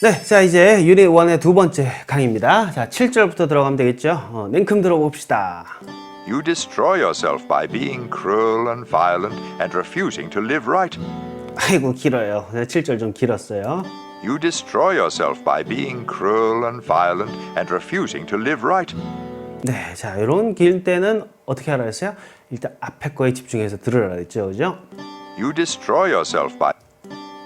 네, 자 이제 유닛 1의 두 번째 강의입니다. 자, 7절부터 들어가면 되겠죠? 어, 냉큼 들어봅시다. You destroy yourself by being cruel and violent and refusing to live right. 아이고 길어요. 7절 좀 길었어요. You destroy yourself by being cruel and violent and refusing to live right. 네, 자 이런 길 때는 어떻게 하라 했어요? 일단 앞에 거에 집중해서 들으라 했죠, 그죠? You destroy yourself by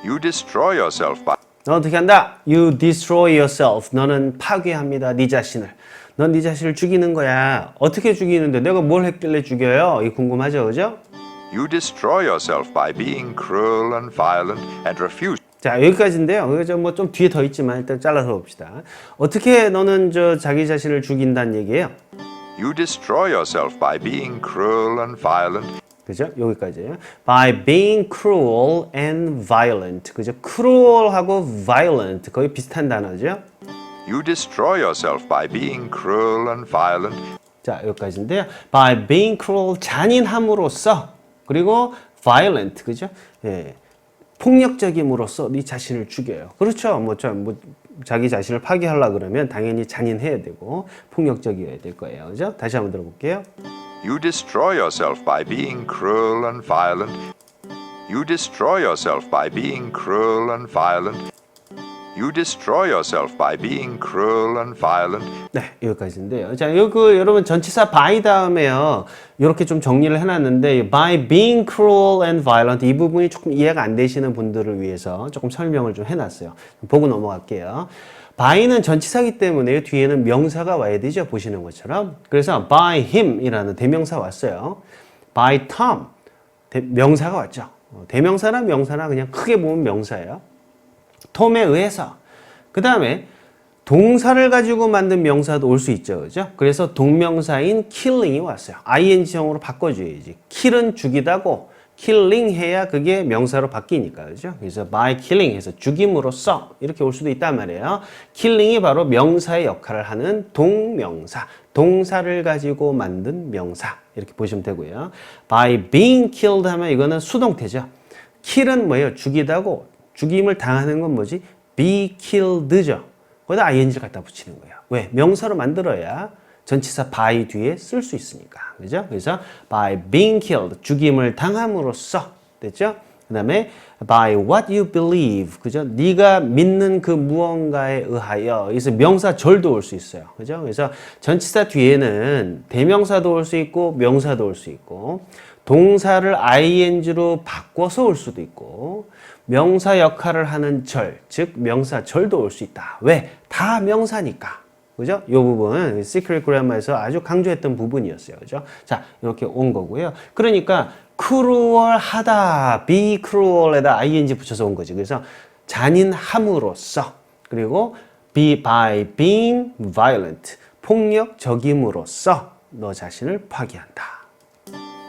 You destroy yourself by 너 어떻게 한다? You destroy yourself. 너는 파괴합니다. 네 자신을. 넌 네 자신을 죽이는 거야. 어떻게 죽이는데 내가 뭘 했길래 죽여요? 이 궁금하죠, 그죠? You destroy yourself by being cruel and violent and refuse 자 여기까지인데요. 이거 뭐좀 뒤에 더 있지만 일단 잘라서 봅시다. 어떻게 너는 저 자기 자신을 죽인다는 얘기예요? You destroy yourself by being cruel and violent 그죠? 여기까지예요. By being cruel and violent. 그죠? cruel하고 violent 거의 비슷한 단어죠. You destroy yourself by being cruel and violent 자 여기까지인데요. By being cruel 잔인함으로써 그리고 violent 그죠? 예. 폭력적임으로써 네 자신을 죽여요. 그렇죠. 뭐, 저, 뭐 자기 자신을 파괴하려 그러면 당연히 잔인해야 되고 폭력적이어야 될 거예요. 그죠? 다시 한번 들어볼게요. You destroy yourself by being cruel and violent. You destroy yourself by being cruel and violent. You destroy yourself by being cruel and violent. 네, 여기까지인데요. 자, 그 여러분 전치사 by 다음에요. 이렇게 좀 정리를 해놨는데 by being cruel and violent 이 부분이 조금 이해가 안 되시는 분들을 위해서 조금 설명을 좀 해놨어요. 보고 넘어갈게요. By는 전치사기 때문에 뒤에는 명사가 와야 되죠. 보시는 것처럼. 그래서 by him이라는 대명사 왔어요. by Tom 대, 명사가 왔죠. 어, 대명사나 명사나 그냥 크게 보면 명사예요. 톰에 의해서. 그 다음에 동사를 가지고 만든 명사도 올 수 있죠. 그죠? 그래서 동명사인 killing이 왔어요. ing형으로 바꿔줘야지. kill은 죽이다고 killing 해야 그게 명사로 바뀌니까. 그죠? 그래서 by killing 해서 죽임으로써 이렇게 올 수도 있단 말이에요. killing이 바로 명사의 역할을 하는 동명사. 동사를 가지고 만든 명사. 이렇게 보시면 되고요. by being killed 하면 이거는 수동태죠. kill은 뭐예요? 죽이다고 죽임을 당하는 건 뭐지? be killed죠. 거기다 ing를 갖다 붙이는 거예요. 왜? 명사로 만들어야 전치사 by 뒤에 쓸 수 있으니까. 그죠? 그래서 by being killed 죽임을 당함으로써 됐죠? 그 다음에 by what you believe 그죠? 네가 믿는 그 무언가에 의하여 그래서 명사 절도 올 수 있어요. 그죠? 그래서 전치사 뒤에는 대명사도 올 수 있고 명사도 올 수 있고 동사를 ing로 바꿔서 올 수도 있고 명사 역할을 하는 절, 즉 명사 절도 올 수 있다. 왜? 다 명사니까. 그죠? 이 부분 시크릿 그래머에서 아주 강조했던 부분이었어요. 그죠? 자, 이렇게 온 거고요. 그러니까 cruel하다, be cruel에다 ing 붙여서 온 거지. 그래서 잔인함으로써 그리고 be by being violent 폭력적임으로써 너 자신을 파괴한다.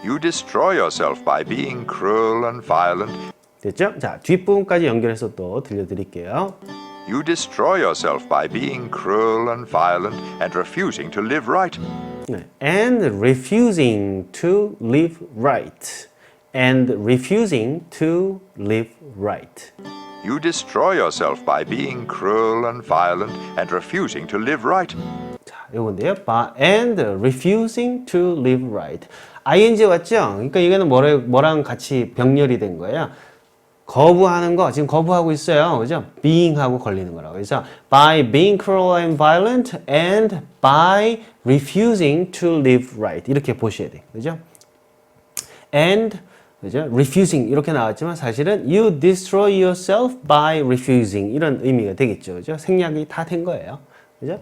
You destroy yourself by being cruel and violent. 됐죠? 자, 뒷부분까지 연결해서 또 들려드릴게요. You destroy yourself by being cruel and violent and refusing to live right. 네. And refusing to live right. And refusing to live right. You destroy yourself by being cruel and violent and refusing to live right. 자, 요건데요. By- And refusing to live right. ing 왔죠? 그러니까 이거는 뭐래, 뭐랑 같이 병렬이 된 거예요. 거부하는 거 지금 거부하고 있어요. 그죠? being하고 걸리는 거라고. 그래서 by being cruel and violent and by refusing to live right. 이렇게 보셔야 돼요. 그죠? and 그죠? refusing 이렇게 나왔지만 사실은 you destroy yourself by refusing 이런 의미가 되겠죠. 그죠? 생략이 다 된 거예요. 그죠?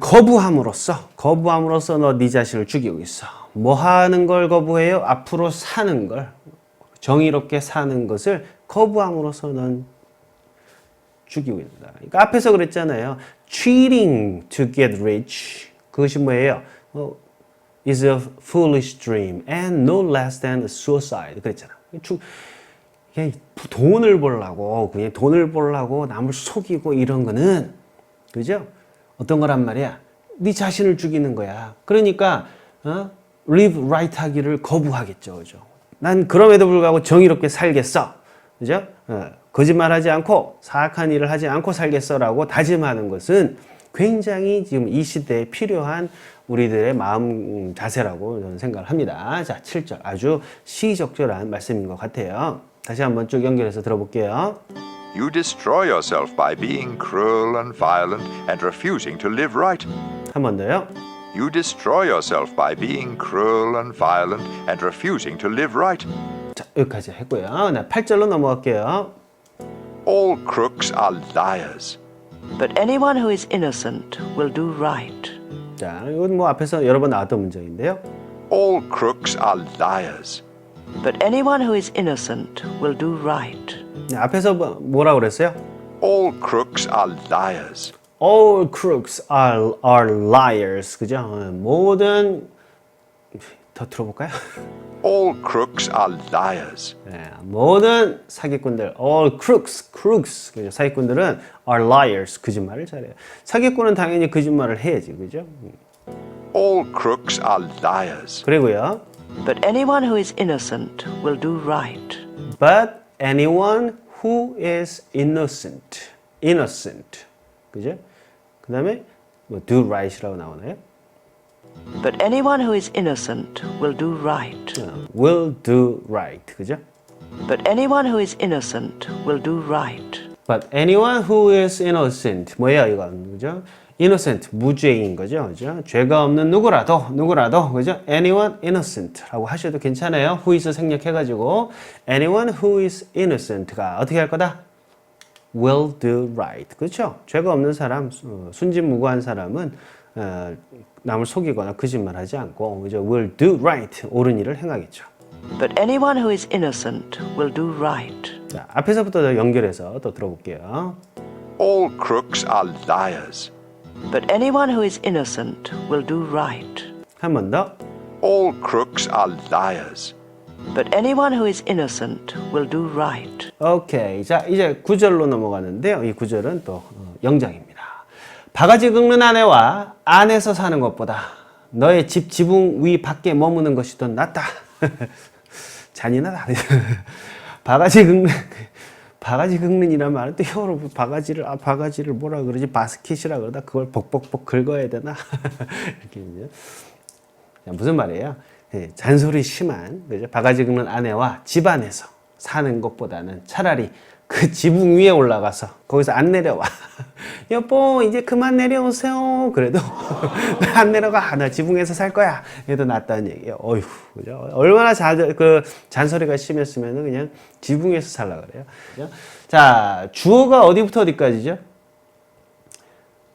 거부함으로써 거부함으로써 너 네 자신을 죽이고 있어. 뭐 하는 걸 거부해요? 앞으로 사는 걸 정의롭게 사는 것을 거부함으로써 넌 죽이고 있다. 그러니까 앞에서 그랬잖아요. cheating to get rich. 그것이 뭐예요? 어, is a foolish dream and no less than suicide. 그랬잖아. 죽, 그냥 돈을 벌라고 그냥 돈을 벌라고 남을 속이고 이런 거는 그죠? 어떤 거란 말이야? 네 자신을 죽이는 거야. 그러니까 어? live right 하기를 거부하겠죠. 그죠? 난 그럼에도 불구하고 정의롭게 살겠어. 그죠? 어, 거짓말하지 않고 사악한 일을 하지 않고 살겠어라고 다짐하는 것은 굉장히 지금 이 시대에 필요한 우리들의 마음 자세라고 저는 생각을 합니다. 자, 7절 아주 시적절한 말씀인 것 같아요. 다시 한번 쭉 연결해서 들어볼게요. You destroy yourself by being cruel and violent and refusing to live right. 한 번 더요. You destroy yourself by being cruel and violent and refusing to live right. 자, 여기까지 했고요. 네, 8절로 넘어갈게요. All crooks are liars. But anyone who is innocent will do right. 자, 이건 뭐 앞에서 여러 번 나왔던 문장인데요. All crooks are liars. But anyone who is innocent will do right. 네, 앞에서 뭐- 뭐라고 그랬어요? All crooks are liars. All crooks are, are liars. 그죠? 어, 모든 더 들어볼까요? All crooks are liars. 네, 모든 사기꾼들, all crooks, crooks, 그죠? 사기꾼들은 are liars, 거짓말을 잘해요. 사기꾼은 당연히 거짓말을 해야지, 그죠? All crooks are liars. 그리고요. But anyone who is innocent will do right. But anyone who is innocent, innocent, 그죠? 그 다음에 뭐 do right이라고 나오나요? But anyone who is innocent will do right. 어, will do right, 그죠? But anyone who is innocent will do right. But anyone who is innocent, 뭐예요 이건, 그죠? innocent, 무죄인 거죠, 그죠? 죄가 없는 누구라도, 누구라도, 그죠? anyone innocent라고 하셔도 괜찮아요. who is 생략해가지고 anyone who is innocent가 어떻게 할 거다? Will do right, 그렇죠? 죄가 없는 사람, 어, 순진무구한 사람은 어, 남을 속이거나 거짓말하지 않고, 그죠? will do right, 옳은 일을 행하겠죠. But anyone who is innocent will do right. 자, 앞에서부터 연결해서 또 들어볼게요. All crooks are liars. But anyone who is innocent will do right. 한 번 더. All crooks are liars. But anyone who is innocent will do right. 오케이. 자, 이제 구절로 넘어가는데요. 이 구절은 또 어, 영장입니다. 바가지 긁는 아내와 안에서 사는 것보다 너의 집 지붕 위 밖에 머무는 것이 더 낫다. 잔인하다. 바가지 긁는 바가지 긁는이란 말은 또 혀로 바가지를 아 바가지를 뭐라 그러지 바스켓이라 그러다 그걸 벅벅벅 긁어야 되나 이렇게 무슨 말이에요? 예, 잔소리 심한 그죠? 바가지 긁는 아내와 집안에서 사는 것보다는 차라리 그 지붕 위에 올라가서 거기서 안 내려와. 여보 이제 그만 내려오세요. 그래도 나안 내려가. 나 지붕에서 살 거야. 그래도 낫다는 얘기예요. 어휴, 그죠? 얼마나 자, 그 잔소리가 심했으면 그냥 지붕에서 살라 그래요. 그죠? 자, 주어가 어디부터 어디까지죠?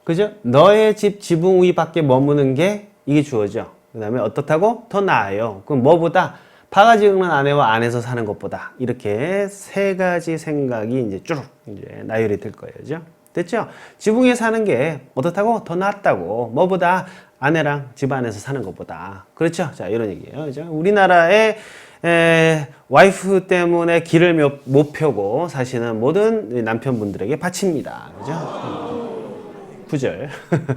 그죠? 너의 집 지붕 위 밖에 머무는 게 이게 주어죠. 그 다음에 어떻다고? 더 나아요. 그럼 뭐보다? 바가지 긁는 아내와 안에서 사는 것보다 이렇게 세 가지 생각이 이제 쭉 이제 나열이 될 거예요. 됐죠? 지붕에 사는 게 어떻다고? 더 낫다고. 뭐보다? 아내랑 집 안에서 사는 것보다. 그렇죠? 자, 이런 얘기예요. 그죠? 우리나라의 에, 와이프 때문에 길을 못, 못 펴고 사시는 모든 남편분들에게 바칩니다. 그죠? 9절.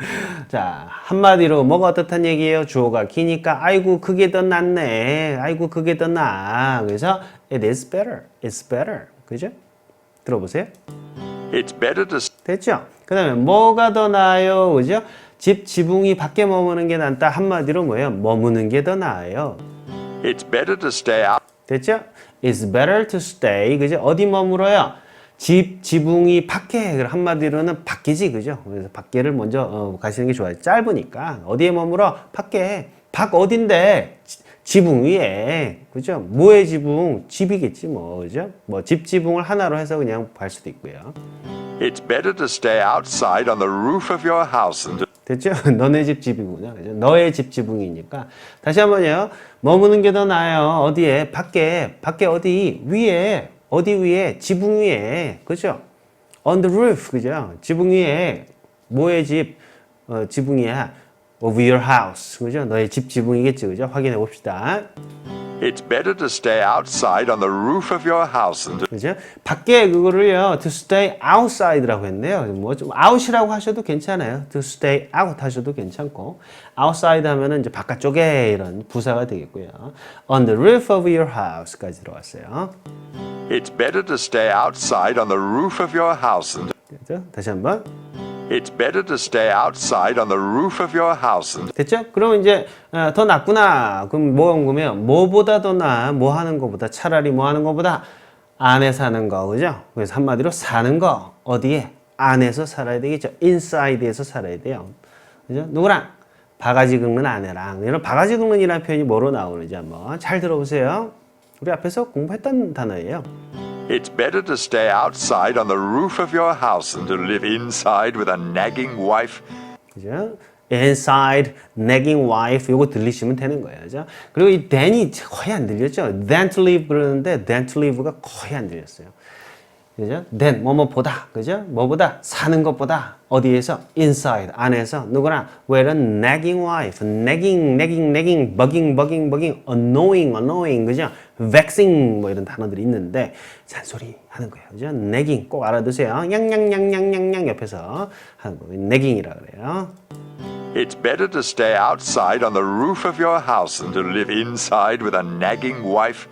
자, 한마디로 뭐가 어떻단 얘기예요? 주어가 기니까 아이고 그게 더 낫네. 아이고 그게 더 나아. 그래서 it is better. It's better. 그죠? 들어보세요. It's better to 됐죠? 그 다음에 뭐가 더 나아요? 그죠? 집 지붕이 밖에 머무는 게 낫다. 한마디로 뭐예요? 머무는 게 더 나아요. it's better to stay out. 됐죠? It's better to stay. 그죠? 어디 머물어요? 집, 지붕이 밖에. 한마디로는 밖이지. 그죠? 그래서 밖에를 먼저 어, 가시는 게 좋아요. 짧으니까. 어디에 머물어? 밖에. 밖 어딘데? 지, 지붕 위에. 그죠? 뭐의 지붕? 집이겠지 뭐. 그죠? 뭐 집 지붕을 하나로 해서 그냥 할 수도 있고요. It's better to stay outside on the roof of your house than to 됐죠? 너네 집 집이구나. 그죠? 너의 집 지붕이니까. 다시 한 번요. 머무는 게 더 나아요. 어디에? 밖에. 밖에 어디? 위에. 어디 위에? 지붕 위에. 그죠? On the roof. 그죠? 지붕 위에. 뭐의 집? 어, 지붕이야. Of your house. 그죠? 너의 집 지붕이겠지. 그죠? 확인해 봅시다. It's better to stay outside on the roof of your house than to 그죠? 밖에 그거를요, to stay outside라고 했네요. 뭐 좀 out이라고 하셔도 괜찮아요. to stay out 하셔도 괜찮고, outside 하면은 이제 바깥쪽에 이런 부사가 되겠고요. on the roof of your house까지 들어왔어요. It's better to stay outside on the roof of your house than to 그죠? 다시 한번. It's better to stay outside on the roof of your house 됐죠? 그러면 이제 어, 더 낫구나. 그럼 뭐 궁금해요? 뭐보다 더 나아? 뭐 하는 거보다 차라리 뭐 하는 거보다 안에 사는 거, 그죠? 그래서 한마디로 사는 거 어디에? 안에서 살아야 되겠죠. 인사이드에서 살아야 돼요. 그죠? 누구랑? 바가지 긁는 아내랑. 이런 바가지 긁는이라는 표현이 뭐로 나오는지 한번 잘 들어보세요. 우리 앞에서 공부했던 단어예요. It's better to stay outside on the roof of your house than to live inside with a nagging wife. 그죠? inside, nagging wife 요거 들리시면 되는 거예요. 그죠? 그리고 이 than이 거의 안 들렸죠? than to live 그러는데 than to live가 거의 안 들렸어요. 그죠? than 뭐뭐 보다. 그죠? 뭐보다 사는 것보다 어디에서 inside 안에서 누구나 with a nagging wife, nagging, nagging, nagging, bugging, bugging, bugging, annoying, annoying, 그죠? Vexing 뭐 이런 단어들이 있는데 잔소리 하는 거예요. 그죠? nagging 꼭 알아두세요. 냥냥냥냥냥냥 옆에서 하는 거 nagging이라 그래요. It's better to stay outside on the roof of your house than to live inside with a nagging wife.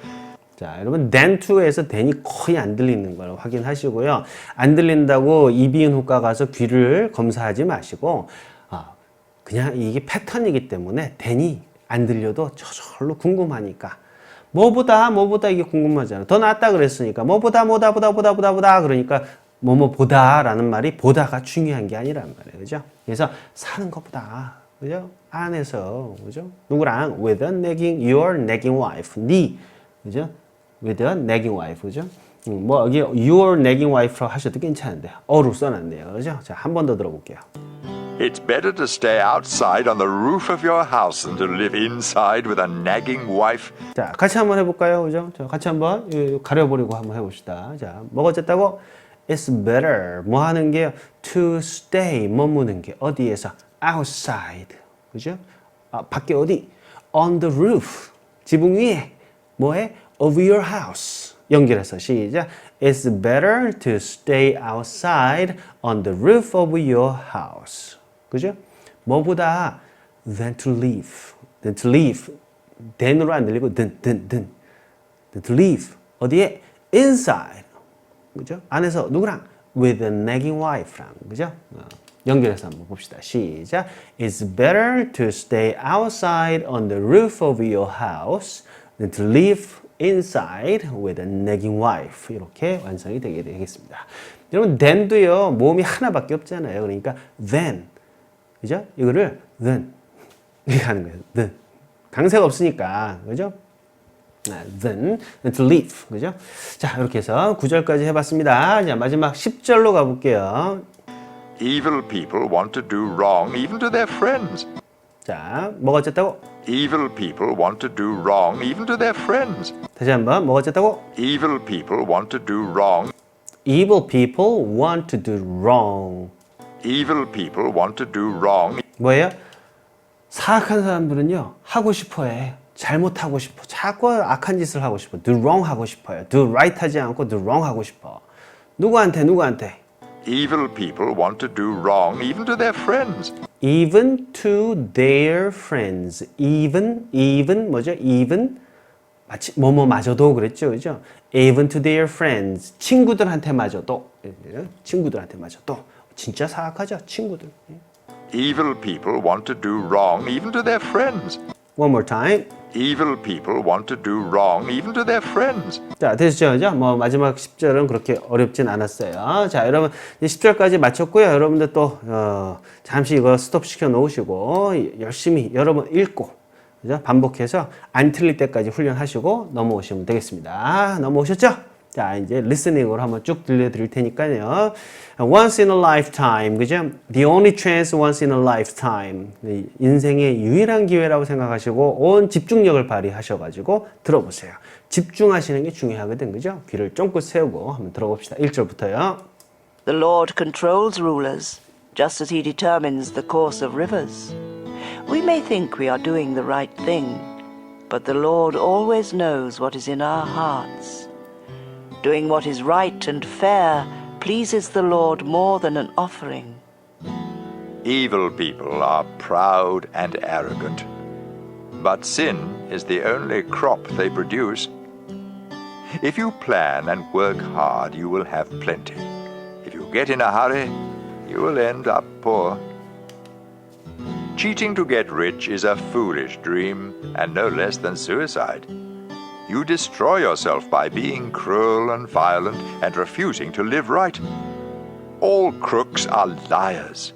자, 여러분 than to에서 than이 거의 안 들리는 걸 확인하시고요. 안 들린다고 이비인 후과 가서 귀를 검사하지 마시고 아, 그냥 이게 패턴이기 때문에 than이 안 들려도 저절로 궁금하니까 뭐보다 뭐보다 이게 궁금하잖아. 더 낫다 그랬으니까 뭐보다 뭐다 보다 보다 보다 보다 그러니까 뭐뭐 보다라는 말이 보다가 중요한 게 아니란 말이에요. 그죠? 그래서 사는 것보다 그죠? 안에서 그죠? 누구랑 with a nagging your nagging wife 네 그죠? with a nagging wife 그죠? 음, 뭐 여기 your nagging wife라고 하셔도 괜찮은데 어로 써놨네요. 그죠? 자, 한 번 더 들어볼게요. It's better to stay outside on the roof of your house than to live inside with a nagging wife. 자, 같이 한번 해볼까요? 그죠? 자, 같이 한번 이, 가려버리고 한번 해봅시다. 자, 뭐가 어쨌다고? It's better. 뭐 하는 게요? To stay. 머무는 게 어디에서? Outside. 그죠? 아, 밖에 어디? On the roof. 지붕 위에. 뭐해? Of your house. 연결해서 시작. It's better to stay outside on the roof of your house. 그죠? 뭐보다 than to live. than to live. than으로 안 들리고 than, than, than. than to live. 어디에? inside. 그죠? 안에서 누구랑? with a nagging wife랑. 그죠? 어, 연결해서 한번 봅시다. 시작. It's better to stay outside on the roof of your house than to live inside with a nagging wife. 이렇게 완성이 되게 되겠습니다. 여러분, then도요, 모음이 하나밖에 없잖아요. 그러니까 then. 그죠? 이거를 then. 이렇게 하는 거예요. then. 강세가 없으니까. 그죠? 아, then, to live. 그죠? 자, 이렇게 해서 9절까지 해봤습니다. 자, 마지막 10절로 가볼게요. Evil people want to do wrong even to their friends. 자, 뭐가 어쨌다고? Evil people want to do wrong even to their friends. 다시 한번, 뭐가 어쨌다고? Evil people want to do wrong. Evil people want to do wrong. Evil people want to do wrong. 뭐예요? 사악한 사람들은요, 하고 싶어 해. 잘못하고 싶어. 자꾸 악한 짓을 하고 싶어. do wrong 하고 싶어요. do right 하지 않고 do wrong 하고 싶어. 누구한테, 누구한테? Evil people want to do wrong even to their friends. even to their friends. even, even, 뭐죠? even, 마치 뭐뭐마저도 그랬죠, 그죠? even to their friends. 친구들한테마저도. 예, 친구들한테마저도. 진짜 사악하죠, 친구들. Evil people want to do wrong even to their friends. One more time. Evil people want to do wrong even to their friends. 자, 되셨죠? 그죠? 뭐, 마지막 10절은 그렇게 어렵진 않았어요. 자, 여러분, 이제 10절까지 마쳤고요. 여러분들 또, 어, 잠시 이거 스톱 시켜 놓으시고, 열심히 여러분 읽고, 그죠? 반복해서 안 틀릴 때까지 훈련하시고 넘어오시면 되겠습니다. 넘어오셨죠? 자, 이제 리스닝으로 한번 쭉 들려드릴 테니까요. Once in a lifetime, 그죠? The only chance once in a lifetime. 이 인생의 유일한 기회라고 생각하시고 온 집중력을 발휘하셔가지고 들어보세요. 집중하시는 게 중요하거든, 그죠? 귀를 쫑긋 세우고 한번 들어봅시다. 1절부터요. The Lord controls rulers, just as he determines the course of rivers. We may think we are doing the right thing, But the Lord always knows what is in our hearts. Doing what is right and fair pleases the Lord more than an offering. Evil people are proud and arrogant, but sin is the only crop they produce. If you plan and work hard, you will have plenty. If you get in a hurry, you will end up poor. Cheating to get rich is a foolish dream, and no less than suicide. You destroy yourself by being cruel and violent and refusing to live right. All crooks are liars.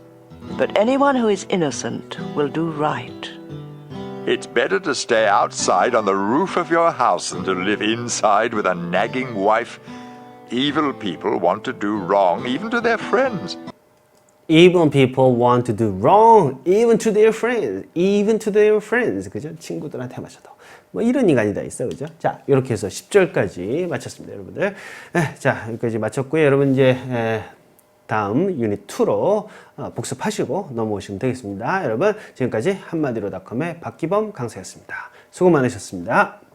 But anyone who is innocent will do right. It's better to stay outside on the roof of your house than to live inside with a nagging wife. Evil people want to do wrong even to their friends. Even people want to do wrong, even to their friends, even to their friends. 그죠? 친구들한테 마셔도. 뭐 이런 인간이 다 있어. 그죠? 자, 이렇게 해서 10절까지 마쳤습니다, 여러분들. 에, 자, 여기까지 마쳤고요. 여러분 이제 에, 다음 유닛 2로 어, 복습하시고 넘어오시면 되겠습니다. 여러분, 지금까지 한마디로닷컴의 박기범 강사였습니다. 수고 많으셨습니다.